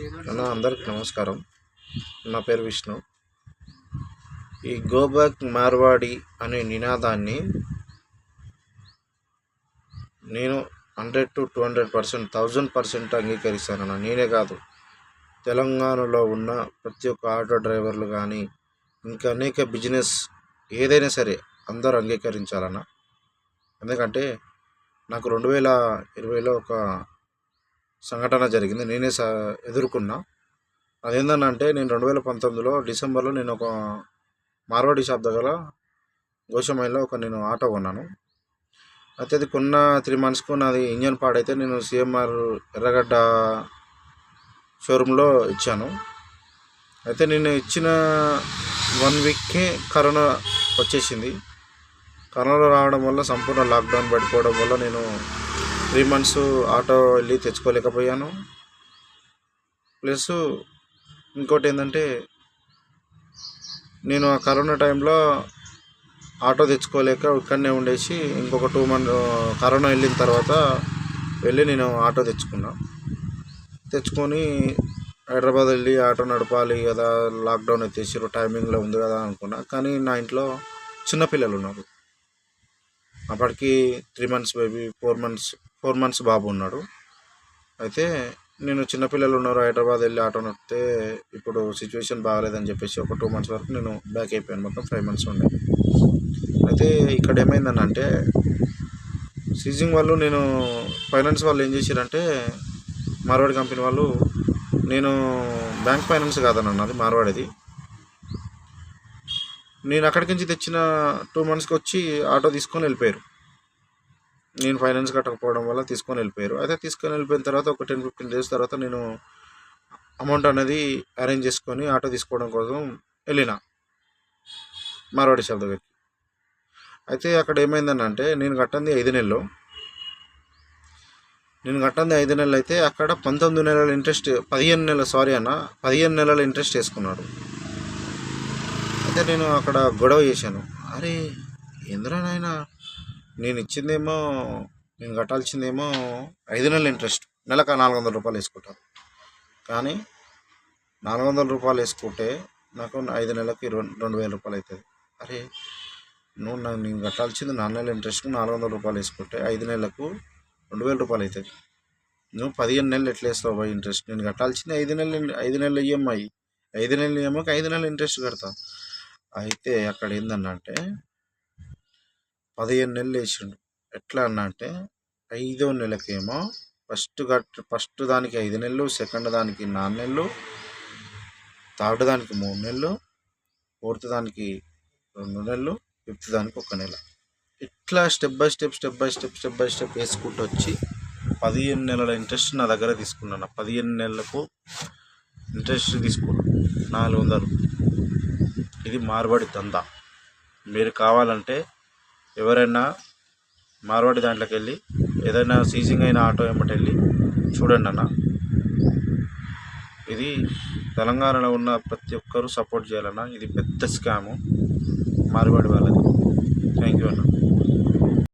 అన్న అందరికి నమస్కారం. నా పేరు విష్ణు. ఈ గోబ్యాక్ మార్వాడి అనే నినాదాన్ని నేను hundred to two hundred percent thousand percent అంగీకరిస్తానన్న నేనే కాదు. తెలంగాణలో ఉన్న ప్రతి ఒక్క ఆటో డ్రైవర్లు కానీ ఇంకా అనేక బిజినెస్ ఏదైనా సరే అందరూ అంగీకరించాలన్న. ఎందుకంటే నాకు రెండు వేల ఇరవైలో ఒక సంఘటన జరిగింది. నేనే స ఎదుర్కొన్నా. అదేంటంటే నేను రెండు వేల పంతొమ్మిదిలో డిసెంబర్లో నేను ఒక మార్వాడి షాప్ దగ్గర ఘోషమైలో ఒక నేను ఆటో కొన్నాను. అయితే అది కొన్న త్రీ మంత్స్కు నాది ఇంజన్ పాడైతే నేను సిఎంఆర్ ఎర్రగడ్డ షోరూంలో ఇచ్చాను. అయితే నేను ఇచ్చిన వన్ వీక్కి కరోనా వచ్చేసింది. కరోనా రావడం వల్ల సంపూర్ణ లాక్డౌన్ పడిపోవడం వల్ల నేను త్రీ మంత్స్ ఆటో వెళ్ళి తెచ్చుకోలేకపోయాను. ప్లస్ ఇంకోటి ఏంటంటే నేను ఆ కరోనా టైంలో ఆటో తెచ్చుకోలేక ఇక్కడనే ఉండేసి ఇంకొక టూ మంత్ కరోనా వెళ్ళిన తర్వాత వెళ్ళి నేను ఆటో తెచ్చుకున్నా. తెచ్చుకొని హైదరాబాద్ వెళ్ళి ఆటో నడపాలి కదా లాక్డౌన్ ఎత్తేసారు టైమింగ్లో ఉంది కదా అనుకున్నా. కానీ నా ఇంట్లో చిన్నపిల్లలు ఉన్నారు. అప్పటికి three months baby four months four months బాబు ఉన్నాడు. అయితే నేను చిన్నపిల్లలు ఉన్నారు హైదరాబాద్ వెళ్ళి ఆటో నడిపితే ఇప్పుడు సిచ్యువేషన్ బాగాలేదని చెప్పేసి ఒక టూ మంత్స్ వరకు నేను బ్యాక్ అయిపోయాను. మొత్తం ఫైవ్ మంత్స్ ఉండే. అయితే ఇక్కడ ఏమైందని అంటే సీజింగ్ వాళ్ళు నేను ఫైనాన్స్ వాళ్ళు ఏం చేశారంటే మార్వాడి కంపెనీ వాళ్ళు నేను బ్యాంక్ ఫైనాన్స్ కాదని అన్నది మార్వాడిది. నేను అక్కడికి నుంచి తెచ్చిన టూ మంత్స్కి వచ్చి ఆటో తీసుకొని వెళ్ళిపోయారు. నేను ఫైనాన్స్ కట్టకపోవడం వల్ల తీసుకొని వెళ్ళిపోయారు. అయితే తీసుకొని వెళ్ళిపోయిన తర్వాత ఒక టెన్ ఫిఫ్టీన్ డేస్ తర్వాత నేను అమౌంట్ అనేది అరేంజ్ చేసుకొని ఆటో తీసుకోవడం కోసం వెళ్ళిన మార్వాడి షాప్ దగ్గరికి. అయితే అక్కడ ఏమైందని అంటే నేను కట్టింది ఐదు నెలలు. నేను కట్టింది ఐదు నెలలు అయితే అక్కడ పంతొమ్మిది నెలల ఇంట్రెస్ట్ పదిహేను నెలల సారీ అన్న పదిహేను నెలల ఇంట్రెస్ట్ వేసుకున్నాడు అయితే నేను అక్కడ గొడవ చేశాను. అరే ఎందురా నాయనా? నేను ఇచ్చిందేమో నేను కట్టాల్సిందేమో ఐదు నెలల ఇంట్రెస్ట్. నెలకు నాలుగు వందల రూపాయలు వేసుకుంటాను కానీ నాలుగు వందల రూపాయలు వేసుకుంటే నాకు ఐదు నెలలకి రెండు రెండు వేల రూపాయలు అవుతుంది అరే నువ్వు నాకు నేను కట్టాల్సింది నాలుగు నెలల ఇంట్రెస్ట్ నాలుగు వందల రూపాయలు వేసుకుంటే ఐదు నెలలకు రెండు వేల రూపాయలు అవుతుంది నువ్వు పదిహేను నెలలు ఎట్లా వేస్తావు బాయ్ ఇంట్రెస్ట్? నేను కట్టాల్సింది ఐదు నెలలు ఐదు నెలలు ఈఎంఐ ఐదు నెలలు ఈఎంఐకి ఐదు నెలలు ఇంట్రెస్ట్ కడతా. అయితే అక్కడ ఏందన్నంటే పదిహేను నెలలు వేసిండు. ఎట్లా అన్న అంటే ఐదో నెలకేమో ఫస్ట్ కట్ ఫస్ట్ దానికి ఐదు నెలలు సెకండ్ దానికి నాలుగు నెలలు థర్డ్ దానికి మూడు నెలలు ఫోర్త్ దానికి రెండు నెలలు ఫిఫ్త్ దానికి ఒక నెల. ఇట్లా step by step step by step step by step వేసుకుంటూ వచ్చి పదిహేను నెలల ఇంట్రెస్ట్ నా దగ్గర తీసుకున్నాను. పదిహేను నెలలకు ఇంట్రెస్ట్ తీసుకున్నాను. నాలుగు వందలు. ఇది మార్బడి దందా. మీరు కావాలంటే ఎవరైనా మార్వాడి దాంట్లోకి వెళ్ళి ఏదైనా సీజింగ్ అయిన ఆటో ఏమంటే వెళ్ళి చూడండి అన్న. ఇది తెలంగాణలో ఉన్న ప్రతి ఒక్కరూ సపోర్ట్ చేయాలన్న. ఇది పెద్ద స్కాము మార్వాడి వాళ్ళది. థ్యాంక్ యూ అన్న.